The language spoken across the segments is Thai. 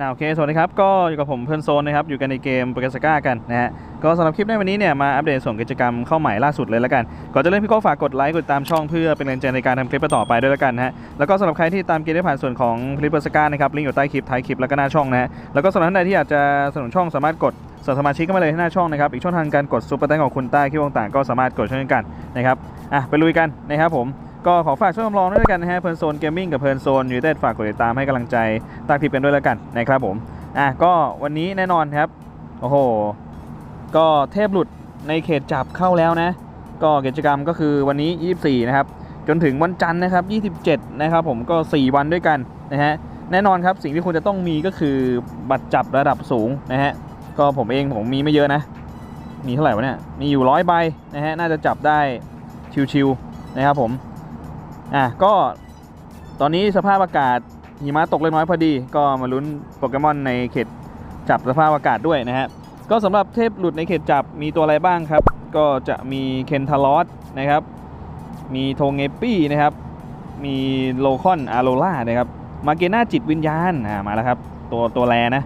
อ่าโอเคสวัสดีครับ ก็อยู่กับผมเพื่อนโซนนะครับ อยู่กันในเกมโปเกสก้ากันนะฮะ ก็สำหรับคลิปในวันนี้เนี่ย มาอัปเดตส่งกิจกรรมเข้าใหม่ล่าสุดเลยแล้วกัน ก่อนจะเริ่มพี่ก็ฝากกดไลค์ กดตามช่องเพื่อเป็นแรงใจในการทำคลิปต่อไปด้วยแล้วกันฮะ แล้วก็สำหรับใครที่ตามเกมได้ผ่านส่วนของคลิปโปเกสก้านะครับ ลิงก์อยู่ใต้คลิปท้ายคลิปแล้วก็หน้าช่องนะฮะ แล้วก็สำหรับท่านใดที่อยากจะสนับสนุนช่องสามารถกดสมัครสมาชิกเข้ามาเลยที่หน้าช่องนะครับ อีกช่องทางการกดซุปเปอร์แตงของคุณใต้คลิปต่างๆก็สามารถกดเช่นกันนะครับ อะไปลุยกันนะครับผม ก็ขอฝากช่วยกำลองด้วยกันนะฮะเพลินโซนเกมมิ่งกับเพลินโซนยูเต็ดฝากกดติดตามให้กำลังใจใต้คลิปกันด้วยแล้วกันนะครับผมอะก็วันนี้แน่นอนครับโอ้โหก็เทพหลุดในเขตจับเข้าแล้วนะ ก็กิจกรรมก็คือวันนี้ 24 นะครับ จนถึงวันจันทร์นะครับ 27 นะครับผมก็ 4 วันด้วยกันนะฮะแน่นอนครับสิ่งที่คุณจะต้องมีก็คือบัตรจับระดับสูงนะฮะก็ผมเองผมมีไม่เยอะนะ มีเท่าไหร่วะเนี่ยมีอยู่ร้อยใบนะฮะน่าจะจับได้ชิวๆนะครับผม อะก็ตอนนี้สภาพอากาศหิมะตกเล็กน้อยพอดี ก็มาลุ้นโปเกมอนในเขตจับสภาพอากาศด้วยนะฮะก็สำหรับเทพหลุดในเขตจับมีตัวอะไรบ้างครับ ก็จะมีเคนทารอสนะครับ มีโทงเงปี้นะครับ มีโลคอนอาโรล่านะครับ มาเกน่าจิตวิญญาณอ่ามาแล้วครับ ตัวตัวแรนะ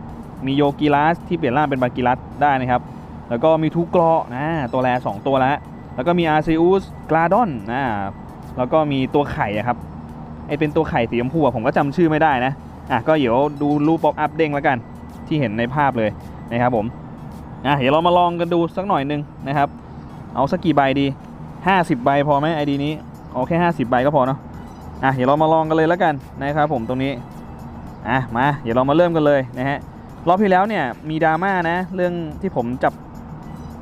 มีโยกิลัสที่เปลี่ยนร่างเป็นบากิลัสได้นะครับ แล้วก็มีทูกรอนะตัวแรสองตัวแล้วแล้วก็มีอาร์ซิอุสกลาดอนนะ แล้วก็มีตัวไข่ครับไอเป็นตัวไข่สีชมพูผมก็จำชื่อไม่ได้นะอะก็เดี๋ยวดูรูปป๊อปอัพเด้งแล้วกัน ที่เห็นในภาพเลยนะครับผมอะเดี๋ยวเรามาลองกันดูสักหน่อยหนึงนะครับ เอาสักกี่ใบดี 50 ใบพอไหมไอดีนี้เอาแค่ 50 ใบก็พอเนาะอะเดี๋ยวเรามาลองกันเลยแล้วกันนะครับผมตรงนี้อะมาเดี๋ยวเรามาเริ่มกันเลยนะฮะรอบที่แล้วเนี่ยมีดราม่านะ เรื่องที่ผมจับ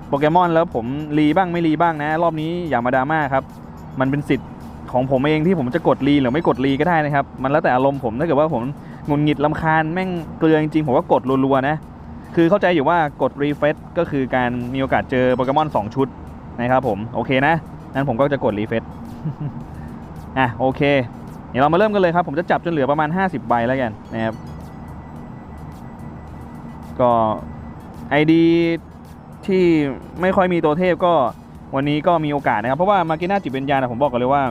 โปเกมอนแล้วผมรีบ้างไม่รีบ้างนะ รอบนี้อย่ามาดราม่าครับ มันเป็นสิทธิ์ ของผมเองที่ผมจะกดรีหรือไม่กดรีก็ได้นะครับ มันแล้วแต่อารมณ์ผมถ้าเกิดว่าผมหงุนหงิดลำคาญแม่งเกลือจริงๆผมก็กดรัวๆนะ คือเข้าใจอยู่ว่ากดรีเฟซก็คือการมีโอกาสเจอโปเกมอน 2 ชุดนะครับผมโอเคนะนั้นผมก็จะกดรีเฟซอะโอเค เดี๋ยวเรามาเริ่มกันเลยครับ ผมจะจับจนเหลือประมาณ 50 ใบแล้วกันนะครับก็ ID ที่ไม่ค่อยมีตัวเทพก็วันนี้ก็มีโอกาสนะครับ เพราะว่ามากิน่าจิตวิญญาณนะผมบอกกันเลยว่า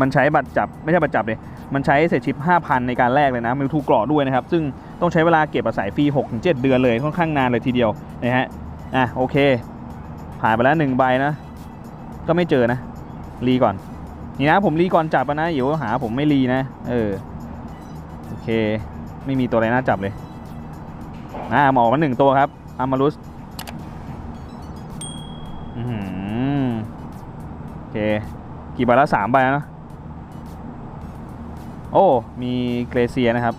มันใช้บัตรจับไม่ใช่บัตรจับเลยมันใช้เศษชิป 5,000 ในการแลกเลยนะมิวทูกรอด้วยนะครับ ซึ่งต้องใช้เวลาเก็บอาศัยฟรี6-7 เดือนเลยค่อนข้างนานเลยทีเดียวนะฮะอะโอเค ผ่านไปแล้วหนึ่งใบนะ ก็ไม่เจอนะรีก่อน นี่นะผมรีก่อนจับอะนะเดี๋ยวหาผมไม่รีนะ เออโอเค ไม่มีตัวอะไรน่าจับเลยอ่าหมออกมาหนึ่งตัวครับอามารุสอือหือโอเค กี่ใบล้วสามใบแล้วเนะ โอ้ มีเกรเซียนะครับ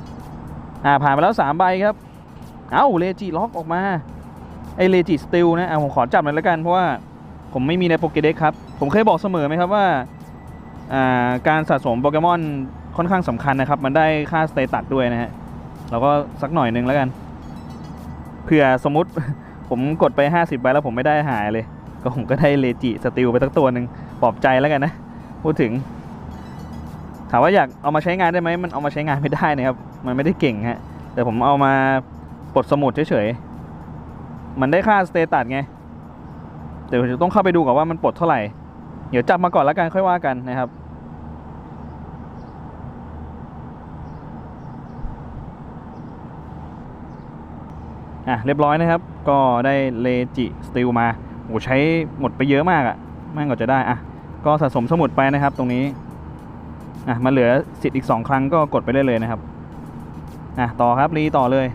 อ่า ผ่านไปแล้วสามใบครับ เอ้าเลจิล็อกออกมา ไอเลจิสติลนะอ่าผมขอจับหน่อยล้วกัน เพราะว่าผมไม่มีในโปเกเด็กครับ ผมเคยบอกเสมอไหมครับว่า อ่า การสะสมโปเกมอนค่อนข้างสำคัญนะครับ มันได้ค่าสเตตัสด้วยนะฮะ เราก็สักหน่อยหนึงแล้วกัน เผื่อสมมติ ผมกดไป 50ใบแล้วผมไม่ได้หายเลย ก็ผมก็ได้เลจิสติลไปตั้งตัวหนึ่งปลอบใจแล้วกันนะ พูดถึง ถามว่าอยากเอามาใช้งานได้ไหมมันเอามาใช้งานไม่ได้นะครับ มันไม่ได้เก่งฮะ แต่ผมเอามาปลดสมุดเฉยๆ มันได้ค่าสเตตัสไง เดี๋ยวจะต้องเข้าไปดูก่อนว่ามันปลดเท่าไหร่ เดี๋ยวจับมาก่อนแล้วกันค่อยว่ากันนะครับ อะเรียบร้อยนะครับ ก็ได้เลจิสติลมาโอ้ใช้หมดไปเยอะมากอะ่ะแม่งกว่าจะได้อะ ก็สะสมสมุดไปนะครับตรงนี้ อะมาเหลือสิทธิ์อีก 2 ครั้งก็กดไปได้เลยนะครับอะต่อครับรีต่อเลย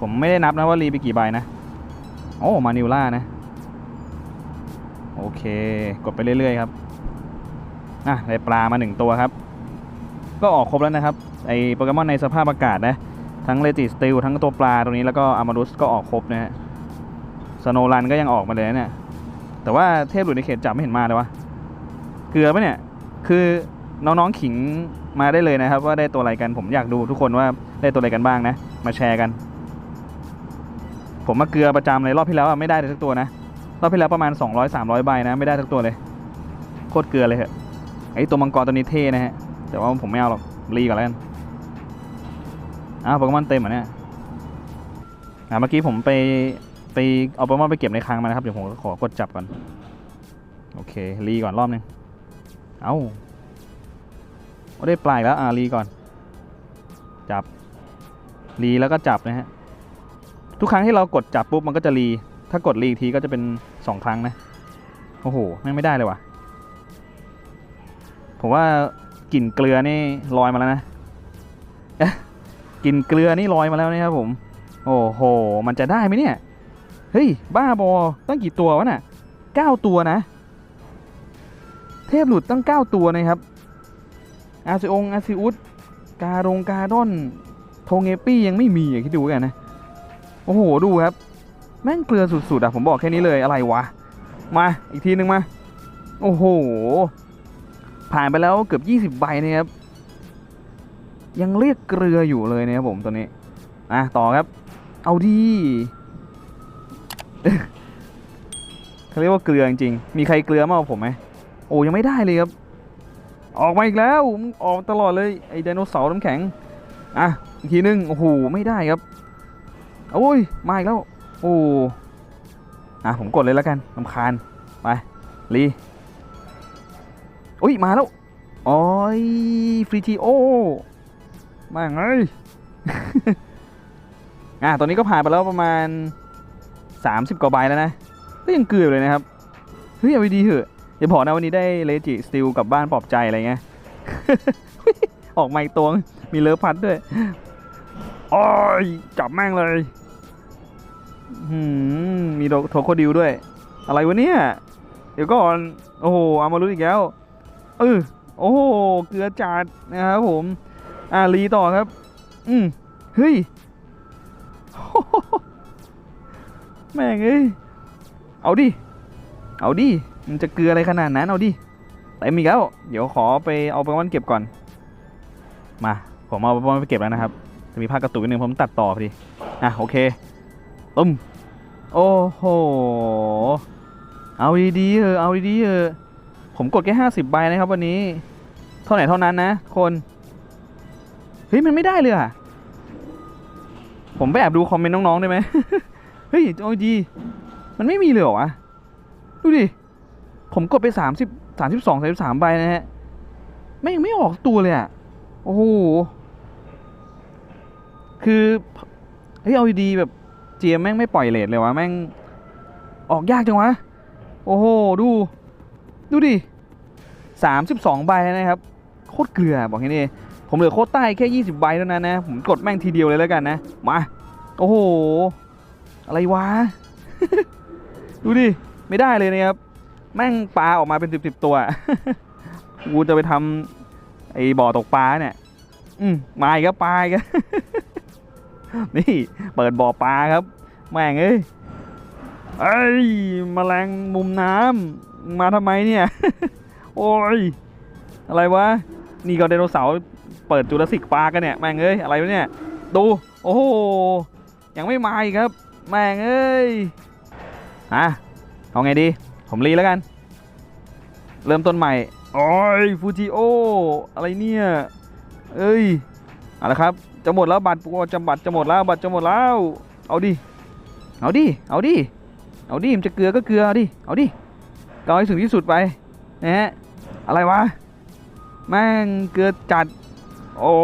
ผมไม่ได้นับนะว่ารีไปกี่ใบนะโอ้มานิวล่านะโอเค กดไปเรื่อยๆครับอะได้ปลามาหนึ่งตัวครับ ก็ออกครบแล้วนะครับไอโปเกมอนในสภาพอากาศนะทั้งเลจิสติลทั้งตัวปลาตรงนี้แล้วก็อามารุสก็ออกครบนะฮะสโนลันก็ยังออกมาเลยนะเนี่ยแต่ว่าเทพหลุดในเขตจับไม่เห็นมาเลยวะเกลือปะเนี่ยคือ น้องๆขิงมาได้เลยนะครับ ว่าได้ตัวอะไรกันผมอยากดูทุกคนว่าได้ตัวอะไรกันบ้างนะ มาแชร์กัน ผมมาเกลือประจำเลยรอบที่แล้วไม่ได้เลยสักตัวนะรอบที่แล้วประมาณ 200-300ใบนะ ไม่ได้สักตัวเลยโคตรเกลือเลยเหอะไอตัวมังกรตัวนี้เท่นะฮะแต่ว่าผมไม่เอาหรอกรีก่อนแล้วกันอ้าวโปเกมอนเต็มเหรอเนี่ยอ่าเมื่อกี้ผมไปไปเอาโปเกมอนไปเก็บในคลังมานะครับเดี๋ยวผมขอกดจับก่อนโอเครีก่อนรอบนึงเอ้า ได้ปลายแล้วอ่ารีก่อน จับ รีแล้วก็จับนะฮะ ทุกครั้งที่เรากดจับปุ๊บมันก็จะรี ถ้ากดรีอีกทีก็จะเป็นสองครั้งนะ โอ้โหแม่งไม่ได้เลยว่ะ ผมว่ากลิ่นเกลือนี่ลอยมาแล้วนะเอ๊ะกลิ่นเกลือนี่ลอยมาแล้วนะครับผม โอ้โห มันจะได้ไหมเนี่ย เฮ้ย บ้าบอ ตั้งกี่ตัววะน่ะเก้าตัวนะ เทพหลุดตั้งเก้าตัวนะครับ อาซิองอาซิอุสการงการดอนโทเงปี้ยังไม่มีอะคิดดูกันนะ โอ้โห ดูครับ แม่งเกลือสุดๆอะผมบอกแค่นี้เลยอะไรวะ มาอีกทีนึงมา โอ้โห ผ่านไปแล้วเกือบ 20 ใบนะครับ ยังเรียกเกลืออยู่เลยนะครับผมตัวนี้อะต่อครับ เอาดีเขาเรียกว่าเกลือจริงๆ มีใครเกลือมากกว่าผมไหม โอ้ยังไม่ได้เลยครับ ออกมาอีกแล้วมึงออกตลอดเลยไอ้ไดโนเสาร์น้ำแข็งอะอีกทีนึงโอ้โหไม่ได้ครับโอ้ยมาอีกแล้วโอ้อะผมกดเลยแล้วกันลำคาญไปรีอุ้ยมาแล้วโอ้ยฟรีทีโอมาไงอะตอนนี้ก็ผ่านไปแล้วประมาณ 30 กว่าใบแล้วนะก็ยังเกืออยู่เลยนะครับเฮ้ยเอาดีเถอะ อย่าบอกนะวันนี้ได้เลจิสติลกลับบ้านปลอบใจอะไรเงี้ย ออกไม้ตัวง มีเลิฟพัดด้วยโอ้ยจับแม่งเลยมมีโดโทโคดิวด้วย อะไรวะเนี่ย เดี๋ยวก่อน โอ้โหเอามารู้อีกแล้ว เออโอ้โห เกลือจัดนะครับผม อ่ารีต่อครับ อืมเฮ้ย แม่งเอ้ย เอาดิ เอาดิ มันจะเกลืออะไรขนาดนั้นเอาดิเต็มอีกแล้ว เดี๋ยวขอไปเอาไปวันเก็บก่อน มา ผมเอาไปวันไปเก็บแล้วนะครับ จะมีภาคกระตุกนิดนึงผมตัดต่อพอดี อะโอเคตุ้มโอ้โห เอาดีๆเออเอาดีๆเออผมกดแค่ห้าสิบใบนะครับวันนี้ เท่าไหร่เท่านั้นนะคน เฮ้ยมันไม่ได้เลยอะผมไปแอบดูคอมเมนต์น้องๆได้ไหมเฮ้ยเอาดี มันไม่มีเลยเหรอวะ ดูดิ ผมกดไปสามสิบสามสิบสองสามสิบสามใบนะฮะไม่งไม่ออกตัวเลยอะโอ้โหคือเฮ้ยเอาดีๆแบบเจียมแม่งไม่ปล่อยเลทเลยวะแม่งออกยากจังวะโอ้โหดู ดูดิสามสิบสองใบนะครับ โคตรเกลือบอกแค่นี้ผมเหลือโคตรใต้แค่ยี่สิบใบเท่านั้นนะ ผมกดแม่งทีเดียวเลยแล้วกันนะ มา โอ้โห อะไรวะ ดูดิ ไม่ได้เลยนะครับ แม่งปลาออกมาเป็นสิบสิบตัว กูจะไปทำไอ้บ่อตกปลาเนี่ย อืมมาอีกแล้วปลาอีกแล้วนี่เปิดบ่อปลาครับ แม่งเอ้ยเอ้ยมแมลงมุมน้ำมาทำไมเนี่ย โอ้ย อะไรวะ นี่ก็ไดโนเสาร์เปิดจูราสสิกปลากกันเนี่ย แม่งเอ้ย อะไรวะเนี่ย ดู โอ้โห ยังไม่มาอีกครับ แม่งเอ้ยอะเอาไงดี ผมรีแล้วกัน เริ่มต้นใหม่โอ้ยฟูจิโออะไรเนี่ยเอ้ยเอาละครับจะหมดแล้วบัตรจะบัตรจะหมดแล้วบัตรจะหมดแล้ว เอาดิเอาดิเอาดิเอาดิมันจะเกลือก็เกลือเอาดิเอาดิก็เอาให้ถึงที่สุดไปนะฮะอะไรวะแม่งเกลือจัดโอ้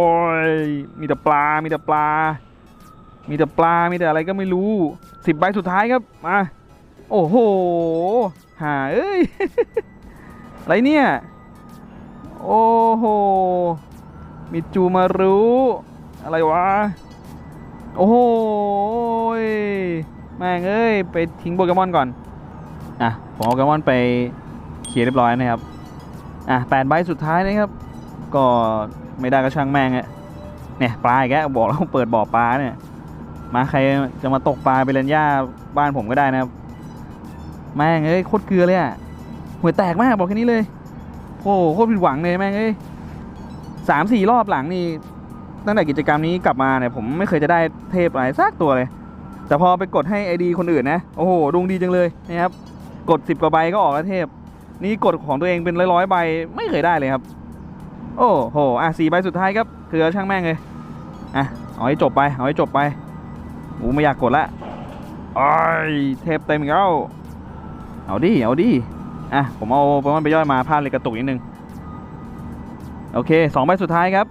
ยมีแต่ปลา มีแต่ปลา มีแต่ปลา มีแต่อะไรก็ไม่รู้สิบใบสุดท้ายครับ มา โอ้โห หาเอ้ย อะไรเนี่ย โอ้โหมิจูมารู้ อะไรวะ โอ้โหยแม่งเอ้ย ไปทิ้งโปเกมอนก่อน อะ ผมเอาโปเกมอนไปเคลียเรียบร้อยนะครับ อะแปดใบสุดท้ายนะครับ ก็ไม่ได้ก็ช่างแม่งอะเนี่ยปลาอีกแล้วบอกแล้วเปิดบ่อปลาเนี่ย มาใครจะมาตกปลาไปเล่นหญ้าบ้านผมก็ได้นะครับ แม่งเอ้ยโคตรเกลือเลยอะหัวแตกมากบอกแค่นี้เลยโอ้โหโคตรผิดหวังเลยแม่งเอ้ยสามสี่รอบหลังนี่ตั้งแต่กิจกรรมนี้กลับมาเนี่ยผมไม่เคยจะได้เทพอะไรสักตัวเลย แต่พอไปกดให้ไอดีคนอื่นนะโอ้โหดวงดีจังเลยนะครับกดสิบกว่าใบก็ออกแล้วเทพ นี่กดของตัวเองเป็นร้อยๆใบไม่เคยได้เลยครับ โอ้โหอะสี่ใบสุดท้ายครับคือช่างแม่งเลยอะเอาให้จบไปเอาให้จบไปอ้ไม่อยากกดละอ้ยเทปเต็มอีกแล้ว เอาดิ เอาดิ อะ ผมเอาโปเกมอนไปย่อยมาพลาดเลยกระตุกนิดนึง โอเคสองใบสุดท้ายครับ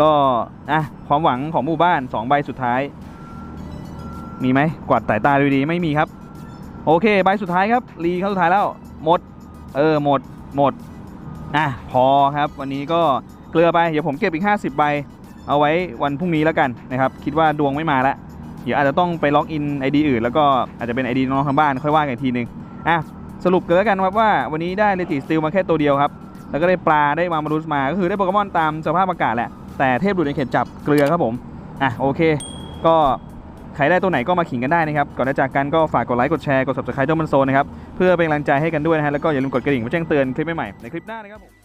ก็ อะ ความหวังของหมู่บ้าน2ใบสุดท้าย มีไหม กวาดสายตาดูดีไม่มีครับ โอเค ใบสุดท้ายครับ รีเข้าสุดท้ายแล้ว หมด เออ หมด หมด อะ พอครับ วันนี้ก็เกลือไป เดี๋ยวผมเก็บอีก 50 ใบ เอาไว้วันพรุ่งนี้แล้วกันนะครับ คิดว่าดวงไม่มาละเดี๋ยวอาจจะต้องไปล็อกอิน ID อื่นแล้วก็อาจจะเป็น ID น้องทางบ้านค่อยว่ากันอีกทีนึง อะสรุปกันแล้วกันครับว่าวันนี้ได้เลติสติลมาแค่ตัวเดียวครับ แล้วก็ได้ปลาได้มามารุสมา ก็คือได้โปเกมอนตามสภาพอากาศแหละ แต่เทพดูดในเขตจับเกลือครับผม อะโอเค ก็ใครได้ตัวไหนก็มาขิงกันได้นะครับ ก่อนจะจากกันก็ฝากกดไลค์กดแชร์กด subscribe เจ้ามันโซนนะครับ เพื่อเป็นกำลังใจให้กันด้วยนะฮะ แล้วก็อย่าลืมกดกระดิ่งเพื่อแจ้งเตือนคลิปใหม่ๆในคลิปหน้านะครับผม